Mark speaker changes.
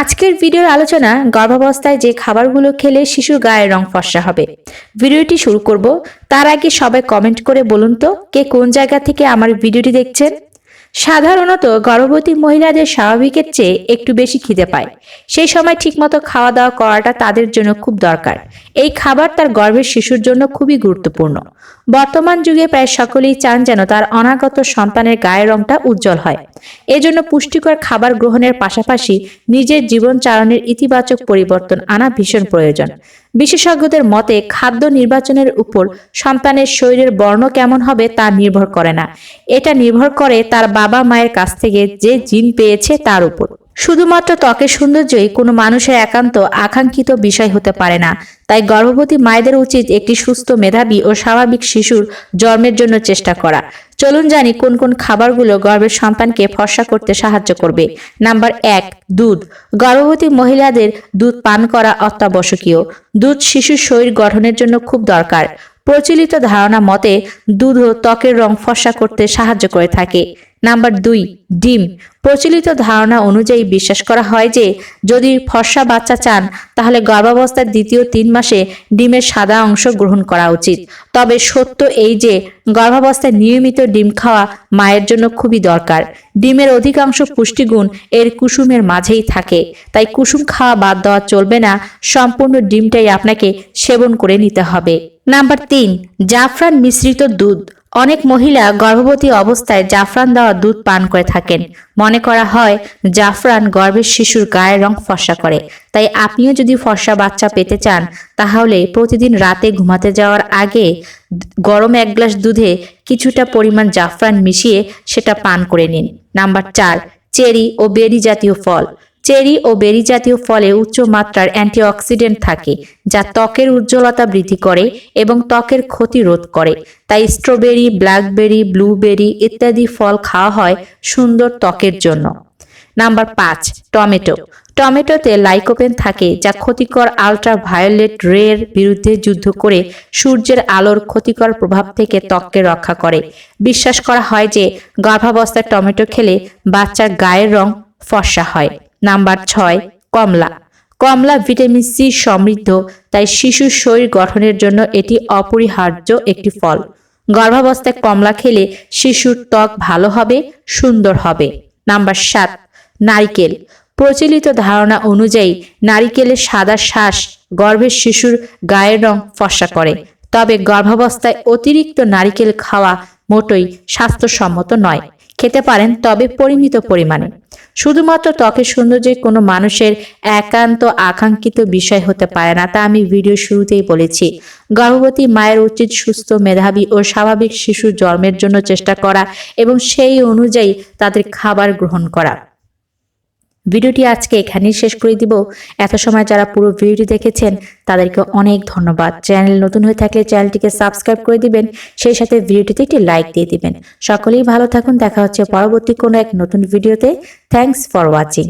Speaker 1: আজকের ভিডিওর আলোচনা গর্ভাবস্থায় যে খাবারগুলো খেলে শিশুর গায়ের রং ফর্সা হবে। ভিডিওটি শুরু করব। তার আগে সবাই কমেন্ট করে বলুন তো, কে কোন জায়গা থেকে আমার ভিডিওটি দেখছেন? সাধারণত গর্ভবতী মহিলাদের স্বাভাবিকের চেয়ে একটু বেশি খিদে পায়। সেই সময় ঠিকমতো খাওয়া দাওয়া করাটা তাদের জন্য খুব দরকার। এই খাবার তার গর্ভের শিশুর জন্য খুবই গুরুত্বপূর্ণ। বর্তমান যুগে প্রায় সকলেই চান যেন তার অনাগত সন্তানের গায়ের রংটা উজ্জ্বল হয়। এজন্য পুষ্টিকর খাবার গ্রহণের পাশাপাশি নিজের জীবন চালনের ইতিবাচক পরিবর্তন আনা ভীষণ প্রয়োজন। বিশেষজ্ঞদের মতে, খাদ্য নির্বাচনের উপর সন্তানের শরীরের বর্ণ কেমন হবে তা নির্ভর করে না। এটা নির্ভর করে তার বাবা মায়ের কাছ থেকে যে জিন পেয়েছে তার উপর। শুধুমাত্র ত্বকের সৌন্দর্যই কোনো মানুষের একান্ত, আকাঙ্ক্ষিত বিষয় হতে পারে না। তাই গর্ভবতী মায়েদের উচিত একটি সুস্থ মেধাবী ও স্বাভাবিক শিশুর জন্মের জন্য চেষ্টা করা। চলুন জানি কোন কোন খাবারগুলো গর্ভের সন্তানকে ফর্সা করতে সাহায্য করবে। নাম্বার এক, দুধ। গর্ভবতী মহিলাদের দুধ পান করা অত্যাবশ্যকীয়। দুধ শিশুর শরীর গঠনের জন্য খুব দরকার। প্রচলিত ধারণা মতে দুধও ত্বকের রং ফর্সা করতে সাহায্য করে থাকে। নাম্বার দুই, ডিম। প্রচলিত ধারণা অনুযায়ী বিশ্বাস করা হয় যে, যদি ফর্সা বাচ্চা চান, তাহলে গর্ভাবস্থার দ্বিতীয় তিন মাসে ডিমের সাদা অংশ গ্রহণ করা উচিত। তবে সত্য এই যে, গর্ভাবস্থায় নিয়মিত ডিম খাওয়া মায়ের জন্য খুবই দরকার। ডিমের অধিকাংশ পুষ্টিগুণ এর কুসুমের মাঝেই থাকে। তাই কুসুম খাওয়া বাদ দেওয়া চলবে না, সম্পূর্ণ ডিমটাই আপনাকে সেবন করে নিতে হবে। নাম্বার তিন, জাফরান মিশ্রিত দুধ। অনেক মহিলা গর্ভবতী অবস্থায় জাফরান দেওয়া দুধ পান করে থাকেন। মনে করা হয়, জাফরান গর্ভের শিশুর গায়ের রং ফর্সা করে। তাই আপনিও যদি ফর্সা বাচ্চা পেতে চান, তাহলে প্রতিদিন রাতে ঘুমাতে যাওয়ার আগে গরম এক গ্লাস দুধে কিছুটা পরিমাণ জাফরান মিশিয়ে সেটা পান করে নিন। নাম্বার চার, চেরি ও বেরি জাতীয় ফল। চেরি ও বেরি জাতীয় ফলে উচ্চ মাত্রার অ্যান্টিঅক্সিডেন্ট থাকে, যা ত্বকের উজ্জ্বলতা বৃদ্ধি করে এবং ত্বকের ক্ষতি রোধ করে। তাই স্ট্রবেরি, ব্ল্যাকবেরি, ব্লুবেরি ইত্যাদি ফল খাওয়া হয় সুন্দর ত্বকের জন্য। নাম্বার পাঁচ, টমেটো। টমেটোতে লাইকোপেন থাকে, যা ক্ষতিকর আলট্রা ভায়োলেট রের বিরুদ্ধে যুদ্ধ করে সূর্যের আলোর ক্ষতিকর প্রভাব থেকে ত্বককে রক্ষা করে। বিশ্বাস করা হয় যে গর্ভাবস্থায় টমেটো খেলে বাচ্চার গায়ের রং ফর্সা হয়। নাম্বার ছয়, কমলা। কমলা ভিটামিন সি সমৃদ্ধ, তাই শিশুর শরীর গঠনের জন্য এটি অপরিহার্য একটি ফল। গর্ভাবস্থায় কমলা খেলে শিশুর ত্বক ভালো হবে, সুন্দর হবে। নাম্বার সাত, নারকেল। প্রচলিত ধারণা অনুযায়ী নারিকেলের সাদা শ্বাস গর্ভের শিশুর গায়ের রং ফর্সা করে। তবে গর্ভাবস্থায় অতিরিক্ত নারিকেল খাওয়া মোটই স্বাস্থ্যসম্মত নয়। খেতে পারেন তবে পরিমিত পরিমাণে। শুধুমাত্র ত্বকের সৌন্দর্যে কোনো মানুষের একান্ত আকাঙ্ক্ষিত বিষয় হতে পারে না, তা আমি ভিডিও শুরুতেই বলেছি। গর্ভবতী মায়ের উচিত সুস্থ, মেধাবী ও স্বাভাবিক শিশুর জন্মের জন্য চেষ্টা করা এবং সেই অনুযায়ী তাদের খাবার গ্রহণ করা। ভিডিওটি আজকে এখানেই শেষ করে দিব। এত সময় যারা পুরো ভিডিওটি দেখেছেন, তাদেরকে অনেক ধন্যবাদ। চ্যানেল নতুন হয়ে থাকলে চ্যানেলটিকে সাবস্ক্রাইব করে দিবেন, সেই সাথে ভিডিওটিতে একটি লাইক দিয়ে দিবেন। সকলেই ভালো থাকুন। দেখা হচ্ছে পরবর্তী কোনো এক নতুন ভিডিওতে। Thanks for watching